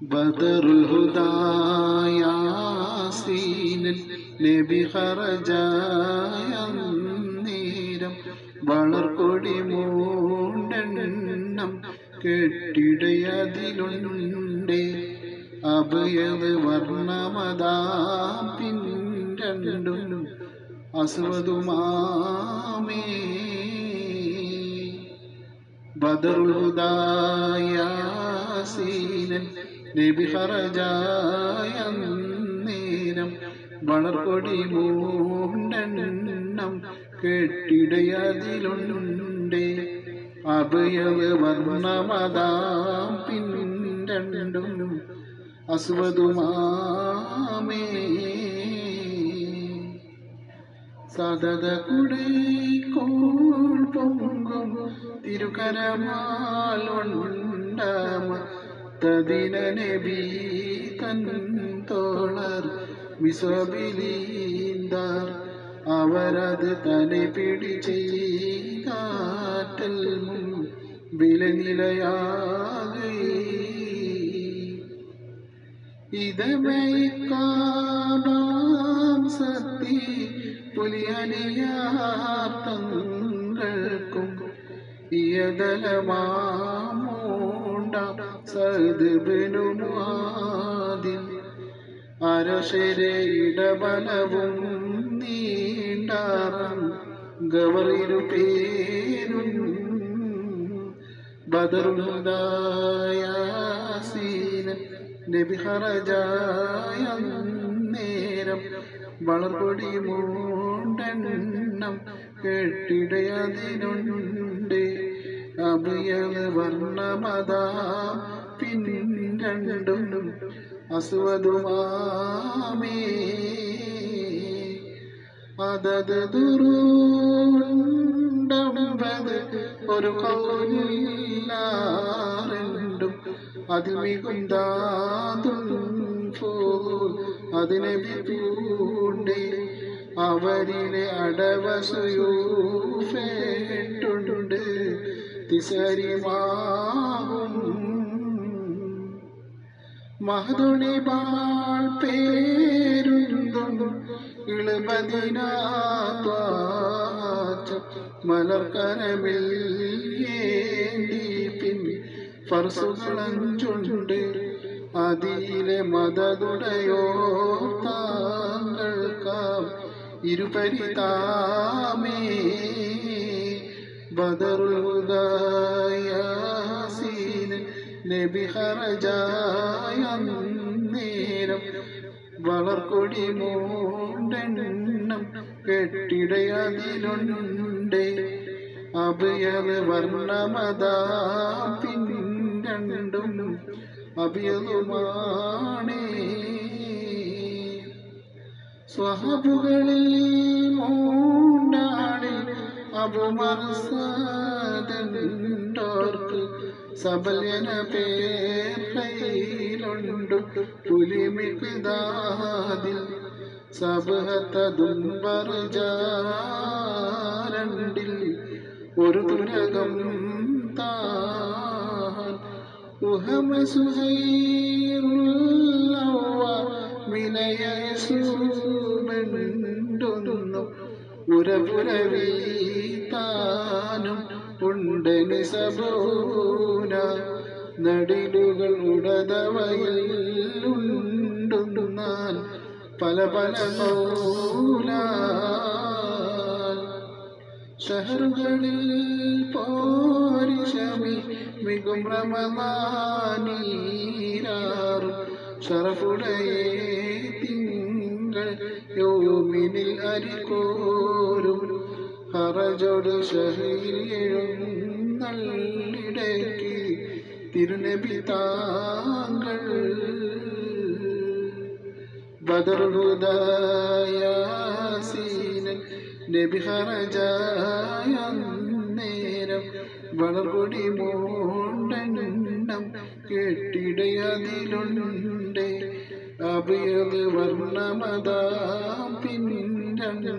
ബദറുൽ ഹുദായാസീനൻ നബി ഹറജായ നേരം വളർക്കൊടി മൂണ്ടെണ്ണം കെട്ടിടയതിലുണ്ടേ. അഭയത് പിൻ രണ്ടും അസ്വതുമാമേ ബദറുൽ ഹുദായാസീനൻ നബി ഹറജായ നേരം വളർക്കൊടി മൂണ്ടെണ്ണം കെട്ടിടയതിലുണ്ടേ. അഭയവ വർണമതാം പിൻരണ്ടും അസ്വതുമാമേ സതത കുടൈക്കോൾ പൊങ്കും തിരുകരമാലുണ്ടമ തദിന നബി തൻ തോളർ വിശ്വബിലീന്താർ അവരത് തനെ പിടി ചെയ്താറ്റൽ വിലനിലയാകെ. ഇതമൈക്കാബാം സത്തി പുലിയനിയാർത്തങ്ങൾക്കും അരശരെ ഇടബലവും നീണ്ടാറം ഗവറിരു പേരും ബദറുദായാസീനൻ നബി ഹറജായ നേരം വളർപൊടി മൂണ്ടെണ്ണം കെട്ടിടയതിനുണ്ട് അഭയത് വർണമതാ പിന്നണ്ടും അസുവതുമാമേ. ഒരു രണ്ടും മികുന്താതും പോൽ അതിനെ അവരിനെ അവരിലെ മഹതുണി ബാൾ പേരുന്തും ഇളുപതിനാത്വാച്ച മലർക്കരമിൽ ഏന്തി പിൻ ഫർസുകളഞ്ചുണ്ട്. അതിലെ മതതുടയോ താങ്കൾക്കാം ഇരുപരിതാമേ. ബദറുദായാസീൻ നബി ഹറജായ നേരം വളർക്കൊടി മൂണ്ടെണ്ണം കെട്ടിടയതിലുണ്ട്. അഭയത് വർണമതാ പിന്നണ്ടും അഭയതുമാണേ സ്വഹബുകളിൽ മൂണ്ടാളിൽ അപുമർസോർക്ക് സബല്യന പേരുണ്ടു പുലിമിതാതിൽ സബഹത്തതുംബർജാരണ്ടിൽ ഒരു തുരകം താൻ. ഉഹമ സുഹൈറുള്ളവ വിനയസൂമെണ്ടുന്നു ഉരപുരവീത്താനും ഉണ്ടന് സബൂന നടിലുകൾ ഉടതവയിൽ ഉണ്ടുന്നാൻ പല പല നൂല ഷഹറുകളിൽ പോരിശമി മികും റമദാനീരാറും ശറഫുടയെ തിങ്കൾ യോമിനിൽ അരിക്കോരും ഹറജോട് ഷഹീൽ എഴുന്നള്ളിടയ്ക്ക് തിരുനബി താങ്കൾ ബദറുദായാസീനൻ നബി ഹറജായ നേരം വളർകൊടി മൂണ്ടെണ്ണം കെട്ടിടയതിലുണ്ട്. അഭയത് വർണമതാ പിന്നണ്ട്